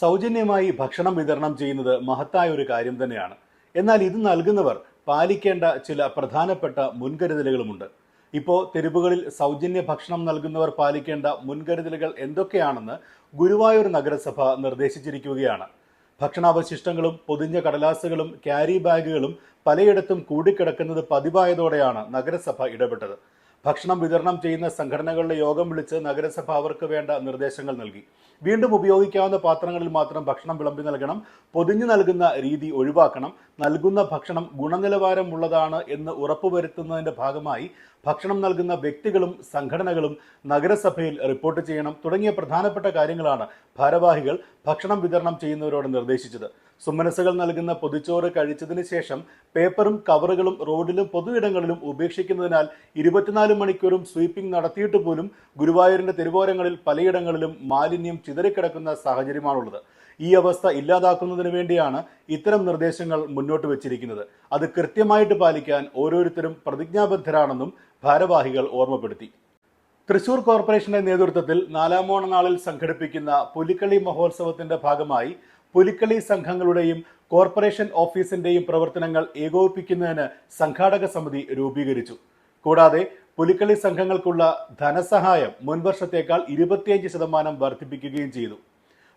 സൗജന്യമായി ഭക്ഷണം വിതരണം ചെയ്യുന്നത് മഹത്തായ ഒരു കാര്യം തന്നെയാണ്. എന്നാൽ ഇത് നൽകുന്നവർ പാലിക്കേണ്ട ചില പ്രധാനപ്പെട്ട മുൻകരുതലുകളുമുണ്ട്. ഇപ്പോൾ തെരുവുകളിൽ സൗജന്യ ഭക്ഷണം നൽകുന്നവർ പാലിക്കേണ്ട മുൻകരുതലുകൾ എന്തൊക്കെയാണെന്ന് ഗുരുവായൂർ നഗരസഭ നിർദ്ദേശിച്ചിരിക്കുകയാണ്. ഭക്ഷണാവശിഷ്ടങ്ങളും പൊതിഞ്ഞ കടലാസുകളും ക്യാരി ബാഗുകളും പലയിടത്തും കൂടിക്കിടക്കുന്നത് പതിവായതോടെയാണ് നഗരസഭ ഇടപെട്ടത്. ഭക്ഷണം വിതരണം ചെയ്യുന്ന സംഘടനകളുടെ യോഗം വിളിച്ച് നഗരസഭ അവർക്ക് വേണ്ട നിർദ്ദേശങ്ങൾ നൽകി. വീണ്ടും ഉപയോഗിക്കാവുന്ന പാത്രങ്ങളിൽ മാത്രം ഭക്ഷണം വിളമ്പി നൽകണം. പൊതിഞ്ഞു നൽകുന്ന രീതി ഒഴിവാക്കണം. നൽകുന്ന ഭക്ഷണം ഗുണനിലവാരമുള്ളതാണ് എന്ന് ഉറപ്പുവരുത്തുന്നതിന്റെ ഭാഗമായി ഭക്ഷണം നൽകുന്ന വ്യക്തികളും സംഘടനകളും നഗരസഭയിൽ റിപ്പോർട്ട് ചെയ്യണം തുടങ്ങിയ പ്രധാനപ്പെട്ട കാര്യങ്ങളാണ് ഭാരവാഹികൾ ഭക്ഷണം വിതരണം ചെയ്യുന്നവരോട് നിർദ്ദേശിച്ചത്. സുമനസുകൾ നൽകുന്ന പൊതിച്ചോറ് കഴിച്ചതിന് ശേഷം പേപ്പറും കവറുകളും റോഡിലും പൊതു ഇടങ്ങളിലും ഉപേക്ഷിക്കുന്നതിനാൽ ഇരുപത്തിനാല് മണിക്കൂറും സ്വീപ്പിംഗ് നടത്തിയിട്ട് പോലും ഗുരുവായൂരിന്റെ തെരുവോരങ്ങളിൽ പലയിടങ്ങളിലും മാലിന്യം ചിതറിക്കിടക്കുന്ന സാഹചര്യമാണുള്ളത്. ഈ അവസ്ഥ ഇല്ലാതാക്കുന്നതിന് വേണ്ടിയാണ് ഇത്തരം നിർദ്ദേശങ്ങൾ മുന്നോട്ട് വെച്ചിരിക്കുന്നത്. അത് കൃത്യമായിട്ട് പാലിക്കാൻ ഓരോരുത്തരും പ്രതിജ്ഞാബദ്ധരാണെന്നും ഭാരവാഹികൾ ഓർമ്മപ്പെടുത്തി. തൃശൂർ കോർപ്പറേഷന്റെ നേതൃത്വത്തിൽ നാലാമോണ നാളിൽ സംഘടിപ്പിക്കുന്ന പുലിക്കളി മഹോത്സവത്തിന്റെ ഭാഗമായി പുലിക്കളി സംഘങ്ങളുടെയും കോർപ്പറേഷൻ ഓഫീസിന്റെയും പ്രവർത്തനങ്ങൾ ഏകോപിപ്പിക്കുന്നതിന് സംഘാടക സമിതി രൂപീകരിച്ചു. കൂടാതെ പുലിക്കളി സംഘങ്ങൾക്കുള്ള ധനസഹായം മുൻവർഷത്തേക്കാൾ ഇരുപത്തിയഞ്ച് ശതമാനം വർദ്ധിപ്പിക്കുകയും ചെയ്തു.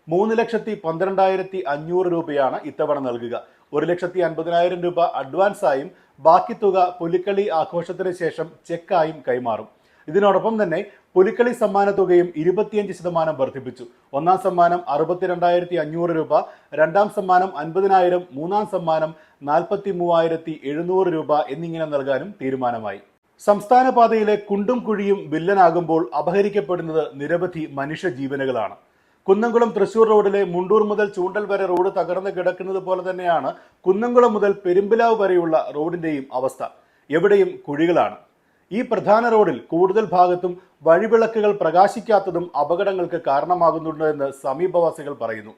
മൂന്ന് ലക്ഷത്തി പന്ത്രണ്ടായിരത്തി അഞ്ഞൂറ് രൂപയാണ് ഇത്തവണ നൽകുക. ഒരു ലക്ഷത്തി അൻപതിനായിരം രൂപ അഡ്വാൻസായും ബാക്കി തുക പുലിക്കളി ആഘോഷത്തിന് ശേഷം ചെക്കായും കൈമാറും. ഇതിനോടൊപ്പം തന്നെ പുലിക്കളി സമ്മാന തുകയും ഇരുപത്തിയഞ്ച് ശതമാനം വർദ്ധിപ്പിച്ചു. ഒന്നാം സമ്മാനം അറുപത്തിരണ്ടായിരത്തി അഞ്ഞൂറ് രൂപ രണ്ടാം സമ്മാനം അൻപതിനായിരം മൂന്നാം സമ്മാനം നാൽപ്പത്തി മൂവായിരത്തി എഴുന്നൂറ് രൂപ എന്നിങ്ങനെ നൽകാനും തീരുമാനമായി. സംസ്ഥാന പാതയിലെ കുണ്ടും കുഴിയും വില്ലനാകുമ്പോൾ അപഹരിക്കപ്പെടുന്നത് നിരവധി മനുഷ്യ ജീവനുകളാണ്. കുന്നംകുളം തൃശൂർ റോഡിലെ മുണ്ടൂർ മുതൽ ചൂണ്ടൽ വരെ റോഡ് തകർന്ന് കിടക്കുന്നത് പോലെ തന്നെയാണ് കുന്നംകുളം മുതൽ പെരുമ്പിലാവ് വരെയുള്ള റോഡിന്റെയും അവസ്ഥ. എവിടെയും കുഴികളാണ്. ഈ പ്രധാന റോഡിൽ കൂടുതൽ ഭാഗത്തും വഴിവിളക്കുകൾ പ്രകാശിക്കാത്തതും അപകടങ്ങൾക്ക് കാരണമാകുന്നുണ്ട് എന്ന് സമീപവാസികൾ പറയുന്നു.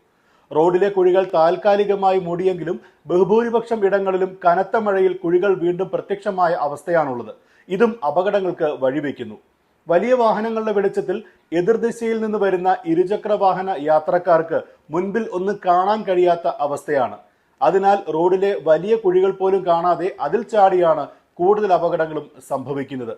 റോഡിലെ കുഴികൾ താൽക്കാലികമായി മൂടിയെങ്കിലും ബഹുഭൂരിപക്ഷം ഇടങ്ങളിലും കനത്ത മഴയിൽ കുഴികൾ വീണ്ടും പ്രത്യക്ഷമായ അവസ്ഥയാണുള്ളത്. ഇതും അപകടങ്ങൾക്ക് വഴിവെക്കുന്നു. വലിയ വാഹനങ്ങളുടെ വെളിച്ചത്തിൽ എതിർദിശയിൽ നിന്ന് വരുന്ന ഇരുചക്ര വാഹന യാത്രക്കാർക്ക് മുൻപിൽ ഒന്ന് കാണാൻ കഴിയാത്ത അവസ്ഥയാണ്. അതിനാൽ റോഡിലെ വലിയ കുഴികൾ പോലും കാണാതെ അതിൽ ചാടിയാണ് കൂടുതൽ അപകടങ്ങളും സംഭവിക്കുന്നത്.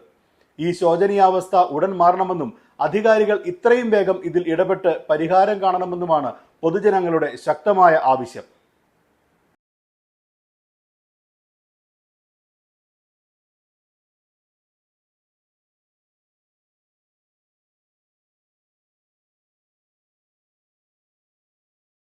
ഈ ശോചനീയാവസ്ഥ ഉടൻ മാറണമെന്നും അധികാരികൾ ഇത്രയും വേഗം ഇതിൽ ഇടപെട്ട് പരിഹാരം കാണണമെന്നുമാണ് പൊതുജനങ്ങളുടെ ശക്തമായ ആവശ്യം.